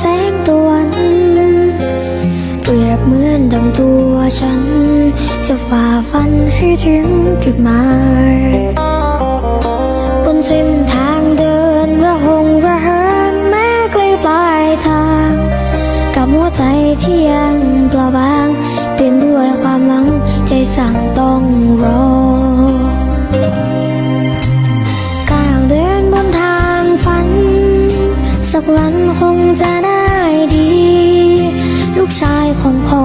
แสงตะวันเปรียบเหมือนดังตัวฉัน จะฝ่าฟันให้ถึงจุดหมายบนเส้นทางเดินระหงระเหินแม้ไกลปลายทาง กับหัวใจที่ยังเปล่าบาง เปลี่ยนด้วยความหวังใจสั่งต้อง สักวันคงจะได้ดี ลูกชายของพ่อ